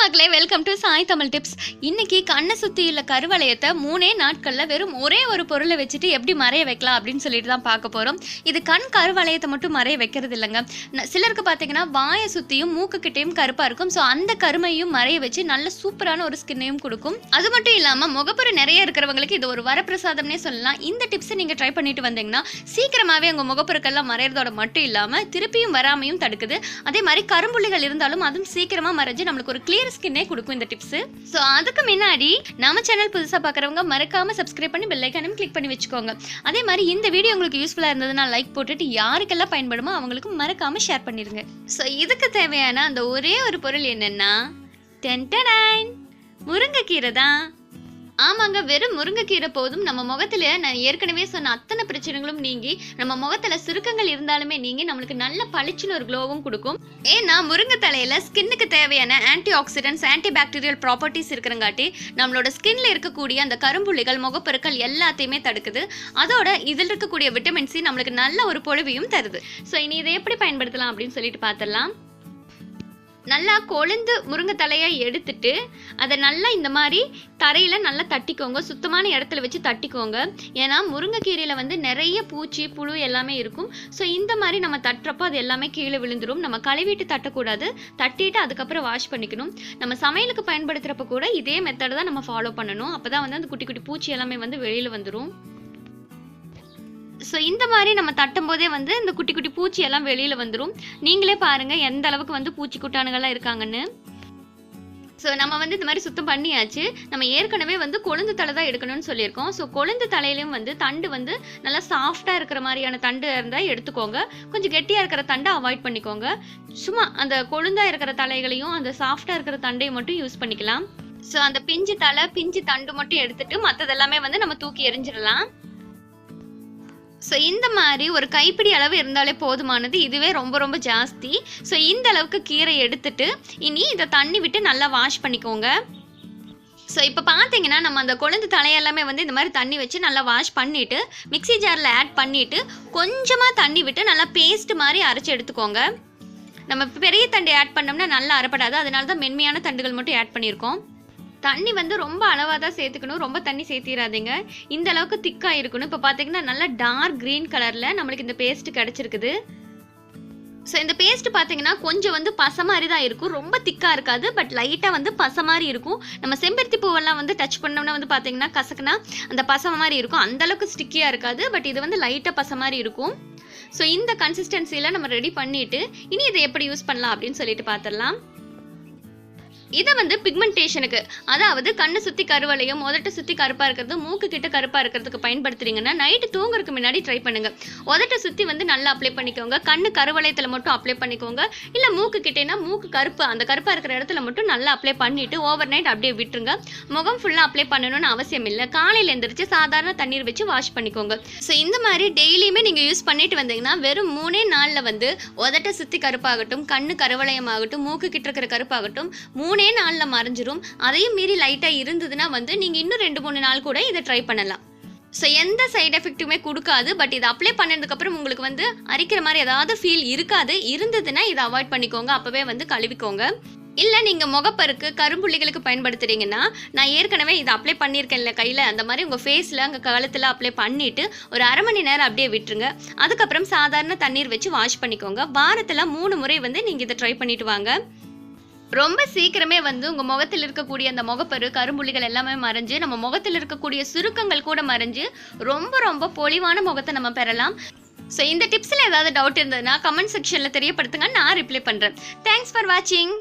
மக்களே welcome to Sai Tamil tips இன்னைக்கு கண்ணை சுத்தி உள்ள கருவளையத்தை மூணே நாட்கள்ல வெறும் ஒரே ஒரு பொருளை வச்சுட்டு எப்படி மறைய வைக்கலாம் அப்படின்னு சொல்லிட்டு தான் பார்க்க போறோம். இது கண் கருவளையத்தை மட்டும் மறைய வைக்கிறது இல்லைங்க. சிலருக்கு பார்த்தீங்கன்னா வாயை சுத்தியும் மூக்கு கருப்பாக கருப்பா இருக்கும். ஸோ அந்த கருமையும் மறைய வச்சு நல்ல சூப்பரான ஒரு ஸ்கின்னையும் கொடுக்கும். அது மட்டும் இல்லாம முகப்பரு நிறைய இருக்கிறவங்களுக்கு இது ஒரு வரப்பிரசாதம்னே சொல்லலாம். இந்த டிப்ஸை நீங்க ட்ரை பண்ணிட்டு வந்தீங்கன்னா சீக்கிரமாவே உங்க முகப்பொருட்கள்லாம் மறையறதோட மட்டும் இல்லாம திருப்பியும் வராமையும் தடுக்குது. அதே மாதிரி கரும்புள்ளிகள் இருந்தாலும் அதுவும் சீக்கிரமா மறைஞ்சு நம்மளுக்கு ஒரு கிளியர் ஸ்கின்னே கொடுக்கும் இந்த டிப்ஸ் ஸோ அதுக்கு முன்னாடி நம்ம சேனல் புதுசாக பார்க்குறவங்க மறக்காம சப்ஸ்கிரைப் பண்ணி பெல் ஐக்கானும் கிளிக் பண்ணி வச்சுக்கோங்க. அதே மாதிரி இந்த வீடியோ உங்களுக்கு யூஸ்ஃபுல்லாக இருந்ததுன்னா லைக் போட்டுட்டு யாருக்கெல்லாம் பயன்படுமோ அவங்களுக்கு மறக்காம ஷேர் பண்ணிடுங்க ஸோ இதுக்கு தேவையான அந்த ஒரே ஒரு பொருள் என்னென்னா டென்டனைன் முருங்கைக்கீரை தான். ஆமாங்க வெறும் முருங்கைக்கீரை போதும். நம்ம முகத்துல நான் ஏற்கனவே சொன்ன அத்தனை பிரச்சனைகளும் நீங்கி நம்ம முகத்துல சுருக்கங்கள் இருந்தாலுமே நீங்கி நம்மளுக்கு நல்ல பளிச்சுன்னு ஒரு க்ளோவும் கொடுக்கும். ஏன்னா முருங்கை தலையில ஸ்கின்னுக்கு தேவையான antioxidants antibacterial properties இருக்கிறங்காட்டி நம்மளோட ஸ்கின்ல இருக்கக்கூடிய அந்த கரும்புள்ளிகள் முகப்பொருட்கள் எல்லாத்தையுமே தடுக்குது. அதோட இதில் இருக்கக்கூடிய விட்டமின் சி நம்மளுக்கு நல்ல ஒரு பொழிவையும் தருது. ஸோ இனி இதை எப்படி பயன்படுத்தலாம் அப்படின்னு சொல்லிட்டு பார்த்துடலாம் நல்லா கொழுந்து முருங்கை தலையை எடுத்துட்டு அதை நல்லா இந்த மாதிரி தரையில் நல்லா தட்டிக்கோங்க. சுத்தமான இடத்துல வச்சு தட்டிக்கோங்க. ஏன்னா முருங்கைக்கீரையில் வந்து நிறைய பூச்சி புழு எல்லாமே இருக்கும். ஸோ இந்த மாதிரி நம்ம தட்டுறப்போ அது எல்லாமே கீழே விழுந்துரும். நம்ம கழுவிட்டு தட்டக்கூடாது. தட்டிட்டு அதுக்கப்புறம் வாஷ் பண்ணிக்கணும். நம்ம சமையலுக்கு பயன்படுத்துகிறப்ப கூட இதே மெத்தடை தான் நம்ம ஃபாலோ பண்ணணும். அப்போ தான் வந்து அந்த குட்டி குட்டி பூச்சி எல்லாமே வந்து வெளியில் வந்துடும் ஸோ இந்த மாதிரி நம்ம தட்டும் போதே வந்து இந்த குட்டி குட்டி பூச்சி எல்லாம் வெளியில் வந்துடும் நீங்களே பாருங்கள் எந்த அளவுக்கு வந்து பூச்சி குட்டானுங்கள்லாம் இருக்காங்கன்னு. ஸோ நம்ம வந்து இந்த மாதிரி சுத்தம் பண்ணியாச்சு. நம்ம ஏற்கனவே வந்து கொழுந்து தலை தான் எடுக்கணும்னு சொல்லியிருக்கோம். ஸோ கொழுந்து தலையிலையும் வந்து தண்டு வந்து நல்லா சாஃப்டாக இருக்கிற மாதிரியான தண்டு இருந்தால் எடுத்துக்கோங்க. கொஞ்சம் கெட்டியாக இருக்கிற தண்டை அவாய்ட் பண்ணிக்கோங்க. சும்மா அந்த கொழுந்தாக இருக்கிற தலைகளையும் அந்த சாஃப்டாக இருக்கிற தண்டையும் மட்டும் யூஸ் பண்ணிக்கலாம். ஸோ அந்த பிஞ்சு தலை பிஞ்சு தண்டு மட்டும் எடுத்துட்டு மற்றதெல்லாமே வந்து நம்ம தூக்கி எரிஞ்சிடலாம் ஸோ இந்த மாதிரி ஒரு கைப்பிடி அளவு இருந்தாலே போதுமானது. இதுவே ரொம்ப ரொம்ப ஜாஸ்தி. ஸோ இந்த அளவுக்கு கீரை எடுத்துட்டு இனி இதை தண்ணி விட்டு நல்லா வாஷ் பண்ணிக்கோங்க. ஸோ இப்போ பார்த்தீங்கன்னா நம்ம அந்த கொழுந்து தலையெல்லாமே வந்து இந்த மாதிரி தண்ணி வச்சு நல்லா வாஷ் பண்ணிவிட்டு மிக்ஸி ஜாரில் ஆட் பண்ணிவிட்டு கொஞ்சமாக தண்ணி விட்டு நல்லா பேஸ்ட் மாதிரி அரைச்சி எடுத்துக்கோங்க. நம்ம பெரிய தண்டு ஆட் பண்ணோம்னா நல்லா அரைப்படாது. அதனால தான் மென்மையான தண்டுகள் மட்டும் ஆட் பண்ணியிருக்கோம். தண்ணி வந்து ரொம்ப அளவாக தான் சேர்த்துக்கணும். ரொம்ப தண்ணி சேர்த்திடாதீங்க இந்த அளவுக்கு திக்காக இருக்கணும். இப்போ பார்த்தீங்கன்னா நல்லா டார்க் க்ரீன் கலரில் நம்மளுக்கு இந்த பேஸ்ட் கிடச்சிருக்குது. ஸோ இந்த பேஸ்ட் பார்த்தீங்கன்னா கொஞ்சம் வந்து பசை மாதிரி தான் இருக்கும். ரொம்ப திக்காக இருக்காது பட் லைட்டாக வந்து பசை மாதிரி இருக்கும். நம்ம செம்பருத்தி பூவெல்லாம் வந்து டச் பண்ணோம்னா வந்து பார்த்தீங்கன்னா கசக்குனா அந்த பசை மாதிரி இருக்கும். அந்த அளவுக்கு ஸ்டிக்கியாக இருக்காது பட் இது வந்து லைட்டாக பசை மாதிரி இருக்கும். ஸோ இந்த கன்சிஸ்டன்சியில் நம்ம ரெடி பண்ணிவிட்டு இனி இதை எப்படி யூஸ் பண்ணலாம் அப்படின்னு சொல்லிட்டு பார்த்துடலாம் இதை வந்து பிக்மெண்டேஷனுக்கு அதாவது கண்ணை சுற்றி கருவலையும் உதட்டை சுற்றி கருப்பாக இருக்கிறது மூக்கு கிட்ட கருப்பாக இருக்கிறதுக்கு பயன்படுத்துறீங்கன்னா நைட்டு தூங்குறதுக்கு முன்னாடி ட்ரை பண்ணுங்கள் உதட்டை சுற்றி வந்து நல்லா அப்ளை பண்ணிக்கோங்க. கண்ணு கருவளையத்தில் மட்டும் அப்ளை பண்ணிக்கோங்க. இல்லை மூக்கு கிட்டேனா மூக்கு கருப்பு அந்த கருப்பாக இருக்கிற இடத்துல மட்டும் நல்லா அப்ளை பண்ணிவிட்டு ஓவர் நைட் அப்படியே விட்டுருங்க. முகம் ஃபுல்லாக அப்ளை பண்ணணும்னு அவசியம் இல்லை. காலையில் எந்திரிச்சு சாதாரண தண்ணீர் வச்சு வாஷ் பண்ணிக்கோங்க. ஸோ இந்த மாதிரி டெய்லியுமே நீங்கள் யூஸ் பண்ணிட்டு வந்தீங்கன்னா வெறும் மூணே நாளில் வந்து உதட்டை சுற்றி கருப்பாகட்டும் கண்ணு கருவளையமாகட்டும் மூக்கு கிட்ட இருக்கிற கருப்பாகட்டும் மூணு நாளில் மறைஞ்சிரும். அதையும் மீறி லைட்டாக இருந்ததுன்னா வந்து நீங்கள் இன்னும் ரெண்டு மூணு நாள் கூட இதை ட்ரை பண்ணலாம். ஸோ எந்த சைட் எஃபெக்ட்டுமே கொடுக்காது. பட் இதை அப்ளை பண்ணதுக்கப்புறம் உங்களுக்கு வந்து அரிக்கிற மாதிரி ஏதாவது ஃபீல் இருக்காது. இருந்ததுன்னா இதை அவாய்ட் பண்ணிக்கோங்க. அப்போவே வந்து கழுவிக்கோங்க. இல்லை நீங்கள் முகப்பருக்கு கரும்புள்ளிகளுக்கு பயன்படுத்துகிறீங்கன்னா நான் ஏற்கனவே இதை அப்ளை பண்ணியிருக்கேன்ல கையில். அந்த மாதிரி உங்கள் ஃபேஸில் அங்கே கழுத்தில் அப்ளை பண்ணிவிட்டு ஒரு அரை மணி நேரம் அப்படியே விட்டுருங்க. அதுக்கப்புறம் சாதாரண தண்ணீர் வச்சு வாஷ் பண்ணிக்கோங்க. வாரத்தில் மூணு முறை வந்து நீங்கள் இதை ட்ரை பண்ணிவிட்டு வாங்க. ரொம்ப சீக்கிரமே வந்து உங்க முகத்தில் இருக்கக்கூடிய அந்த முகப்பரு கரும்புள்ளிகள் எல்லாமே மறைஞ்சு நம்ம முகத்தில் இருக்கக்கூடிய சுருக்கங்கள் கூட மறைஞ்சு ரொம்ப ரொம்ப பொலிவான முகத்தை நம்ம பெறலாம். ஸோ இந்த டிப்ஸில் ஏதாவது டவுட் இருந்ததுன்னா கமெண்ட் செக்ஷனில் தெரியப்படுத்துங்க நான் ரிப்ளை பண்ணுறேன் தேங்க்ஸ் ஃபார் வாட்சிங்